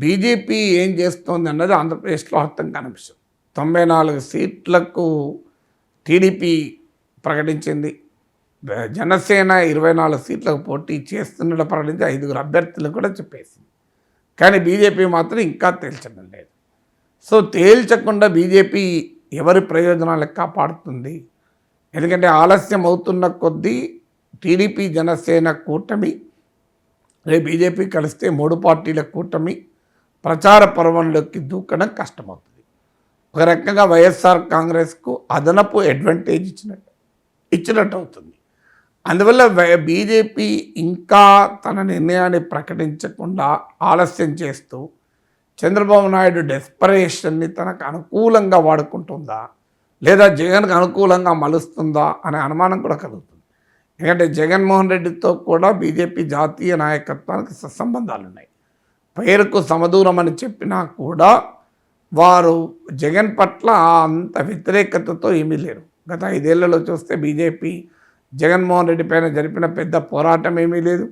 BJP ఏం చేస్తోంది అన్నది ఆంధ్రప్రదేశ్లో అర్థం కాని తొంభై నాలుగు సీట్లకు టీడీపీ ప్రకటించింది. జనసేన ఇరవై నాలుగు సీట్లకు పోటీ చేస్తున్నట్టు ప్రకటించి ఐదుగురు అభ్యర్థులు కూడా చెప్పేసింది. కానీ బీజేపీ మాత్రం ఇంకా తేల్చడం లేదు. సో తేల్చకుండా బీజేపీ ఎవరి ప్రయోజనాలు కాపాడుతుంది? ఎందుకంటే ఆలస్యం అవుతున్న కొద్దీ టీడీపీ జనసేన కూటమి రేపు బీజేపీ కలిస్తే మూడు పార్టీల కూటమి ప్రచార పర్వంలోకి దూకడం కష్టమవుతుంది. ఒక రకంగా వైఎస్ఆర్ కాంగ్రెస్కు అదనపు అడ్వాంటేజ్ ఇచ్చినట్టు ఇచ్చినట్టు అవుతుంది. అందువల్ల బీజేపీ ఇంకా తన నిర్ణయాన్ని ప్రకటించకుండా ఆలస్యం చేస్తూ చంద్రబాబు నాయుడు డెస్పరేషన్ని తనకు అనుకూలంగా వాడుకుంటుందా? లేదా జగన్కు అనుకూలంగా మలుస్తుందా? అనే అనుమానం కూడా కలుగుతుంది. ఎందుకంటే జగన్మోహన్ రెడ్డితో కూడా బీజేపీ జాతీయ నాయకత్వానికి సత్సంబంధాలు ఉన్నాయి పేరుకు సమదూరం అని చెప్పినా కూడా వారు జగన్ పట్ల అంత వ్యతిరేకతతో ఏమీ లేరు. గత ఐదేళ్ళలో చూస్తే బీజేపీ జగన్మోహన్ రెడ్డి పైన జరిపిన పెద్ద పోరాటం ఏమీ లేదు.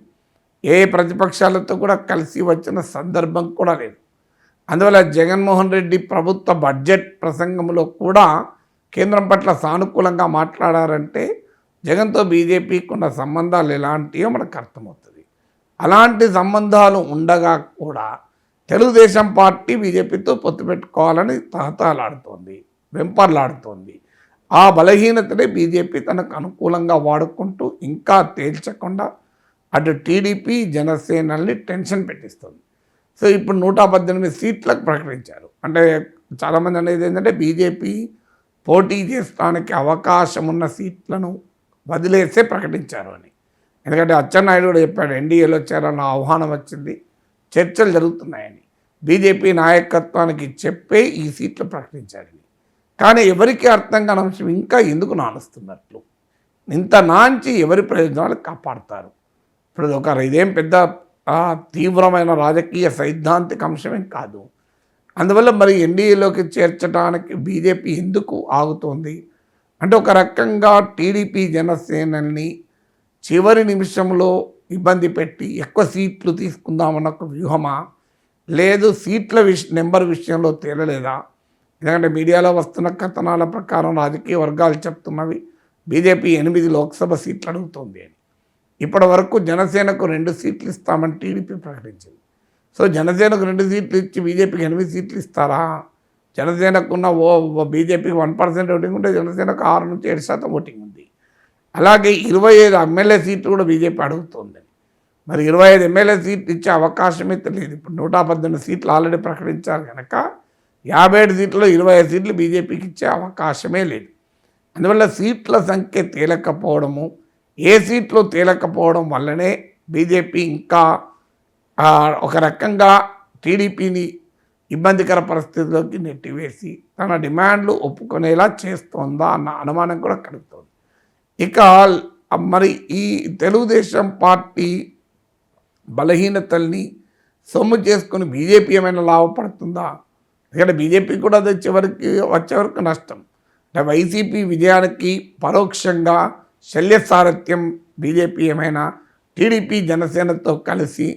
ఏ ప్రతిపక్షాలతో కూడా కలిసి వచ్చిన సందర్భం కూడా లేదు. అందువల్ల జగన్మోహన్ రెడ్డి ప్రభుత్వ బడ్జెట్ ప్రసంగంలో కూడా కేంద్రం పట్ల సానుకూలంగా మాట్లాడారంటే జగన్తో బీజేపీకి ఉన్న సంబంధాలు ఎలాంటివో మనకు అర్థమవుతుంది. అలాంటి సంబంధాలు ఉండగా కూడా తెలుగుదేశం పార్టీ బీజేపీతో పొత్తు పెట్టుకోవాలని తహతాలాడుతోంది వెంపర్లాడుతోంది. ఆ బలహీనతనే బీజేపీ తనకు అనుకూలంగా వాడుకుంటూ ఇంకా తేల్చకుండా అటు టీడీపీ జనసేనల్ని టెన్షన్ పెట్టిస్తుంది. సో ఇప్పుడు నూట పద్దెనిమిది సీట్లకు ప్రకటించారు. అంటే చాలామంది అనేది ఏంటంటే బీజేపీ పోటీ చేసడానికి అవకాశం ఉన్న సీట్లను వదిలేసే ప్రకటించారు అని. ఎందుకంటే అచ్చెన్నాయుడు కూడా చెప్పాడు ఎన్డీఏలో వచ్చారన్న ఆహ్వానం వచ్చింది. చర్చలు జరుగుతున్నాయని. బీజేపీ నాయకత్వానికి చెప్పే ఈ సీట్లు ప్రకటించాడని. కానీ ఎవరికి అర్థం కాని అంశం ఇంకా ఎందుకు నానుస్తున్నట్లు ఇంత నాంచి ఎవరి ప్రయోజనాలు కాపాడతారు? ఇప్పుడు ఒక ఇదేం పెద్ద తీవ్రమైన రాజకీయ సైద్ధాంతిక అంశమేం కాదు. అందువల్ల మరి ఎన్డీఏలోకి చేర్చడానికి బీజేపీ ఎందుకు ఆగుతోంది? అంటే ఒక రకంగా టీడీపీ జనసేనల్ని చివరి నిమిషంలో ఇబ్బంది పెట్టి ఎక్కువ సీట్లు తీసుకుందామన్న ఒక వ్యూహమా? లేదు సీట్ల విష నెంబర్ విషయంలో తేలలేదా? ఎందుకంటే మీడియాలో వస్తున్న కథనాల ప్రకారం రాజకీయ వర్గాలు చెప్తున్నవి బీజేపీ ఎనిమిది లోక్సభ సీట్లు అడుగుతోంది అని. ఇప్పటి వరకు జనసేనకు రెండు సీట్లు ఇస్తామని టీడీపీ ప్రకటించింది. సో జనసేనకు రెండు సీట్లు ఇచ్చి బీజేపీకి ఎనిమిది సీట్లు ఇస్తారా? జనసేనకున్న ఓ ఓ బీజేపీకి వన్ పర్సెంట్ ఓటింగ్ ఉంటే జనసేనకు ఆరు నుంచి ఏడు శాతం ఓటింగ్ ఉంది. అలాగే ఇరవై ఐదు ఎమ్మెల్యే సీట్లు కూడా బీజేపీ అడుగుతోంది. మరి ఇరవై ఐదు ఎమ్మెల్యే సీట్లు ఇచ్చే అవకాశమే తెలియదు ఇప్పుడు నూట పద్దెనిమిది సీట్లు ఆల్రెడీ ప్రకటించారు కనుక యాభై ఏడు సీట్లలో ఇరవై ఐదు సీట్లు బీజేపీకి ఇచ్చే అవకాశమే లేదు. అందువల్ల సీట్ల సంఖ్య తేలకపోవడము ఏ సీట్లు తేలకపోవడం వల్లనే బీజేపీ ఇంకా ఒక రకంగా టీడీపీని ఇబ్బందికర పరిస్థితిలోకి నెట్టివేసి తన డిమాండ్లు ఒప్పుకునేలా చేస్తోందా అన్న అనుమానం కూడా కలుగుతోంది. ఇక మరి ఈ తెలుగుదేశం పార్టీ బలహీనతల్ని సొమ్ము చేసుకుని బీజేపీ ఏమైనా లాభపడుతుందా? ఎందుకంటే బీజేపీ కూడా అది చివరికి వచ్చే వరకు నష్టం. అంటే వైసీపీ విజయానికి పరోక్షంగా శల్య సారథ్యం బీజేపీ ఏమైనా టీడీపీ జనసేనతో కలిసి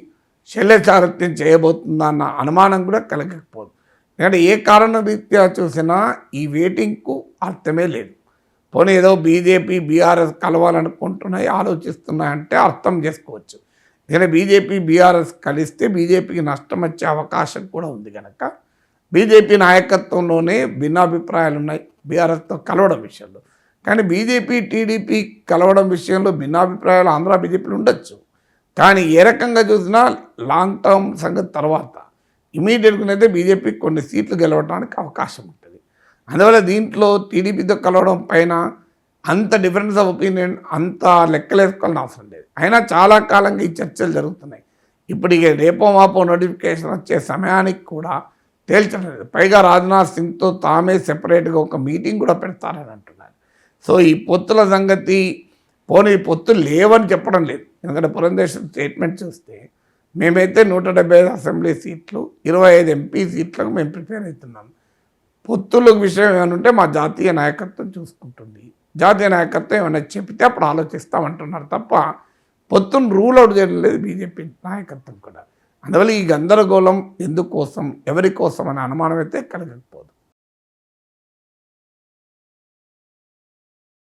శల్య సారథ్యం చేయబోతుందా అన్న అనుమానం కూడా కలగకపోదు. ఎందుకంటే ఏ కారణరీత్యా చూసినా ఈ వెయిటింగ్కు అర్థమే లేదు. పోనీ ఏదో బీజేపీ బీఆర్ఎస్ కలవాలనుకుంటున్నాయి ఆలోచిస్తున్నాయంటే అర్థం చేసుకోవచ్చు. ఎందుకంటే బీజేపీ బీఆర్ఎస్ కలిస్తే బీజేపీకి నష్టం వచ్చే అవకాశం కూడా ఉంది కనుక బీజేపీ నాయకత్వంలోనే భిన్నాభిప్రాయాలు ఉన్నాయి బీఆర్ఎస్తో కలవడం విషయంలో. కానీ బీజేపీ టీడీపీ కలవడం విషయంలో భిన్నాభిప్రాయాలు ఆంధ్ర బీజేపీలు ఉండొచ్చు. కానీ ఏ రకంగా చూసినా లాంగ్ టర్మ్ సంగతి తర్వాత. ఇమీడియట్గా అయితే బీజేపీకి కొన్ని సీట్లు గెలవడానికి అవకాశం ఉంటుంది. అందువల్ల దీంట్లో టీడీపీతో కలవడం పైన అంత డిఫరెన్స్ ఆఫ్ ఒపీనియన్ అంత లెక్కలేసుకోవాలని అవసరం లేదు. అయినా చాలా కాలంగా ఈ చర్చలు జరుగుతున్నాయి. ఇప్పుడు ఇక రేపో మాపో నోటిఫికేషన్ వచ్చే సమయానికి కూడా తేల్చడం లేదు. పైగా రాజ్నాథ్ సింగ్తో తామే సెపరేట్గా ఒక మీటింగ్ కూడా పెడతారని అంటున్నారు. సో ఈ పొత్తుల సంగతి పోనీ పొత్తులు లేవని చెప్పడం లేదు. ఎందుకంటే పురంధేశ్వర స్టేట్మెంట్ చూస్తే మేమైతే నూట డెబ్బై ఐదు అసెంబ్లీ సీట్లు ఇరవై ఐదు ఎంపీ సీట్లకు మేము ప్రిపేర్ అవుతున్నాం. పొత్తుల విషయం ఏమైనా ఉంటే మా జాతీయ నాయకత్వం చూసుకుంటుంది. జాతీయ నాయకత్వం ఏమైనా చెప్తే అప్పుడు ఆలోచిస్తామంటున్నారు తప్ప పొత్తును రూల్ అవుట్ చేయడం లేదు బీజేపీ నాయకత్వం కూడా. అందువల్ల ఈ గందరగోళం ఎందుకోసం ఎవరి కోసం అనే అనుమానం అయితే కలగకపోదు.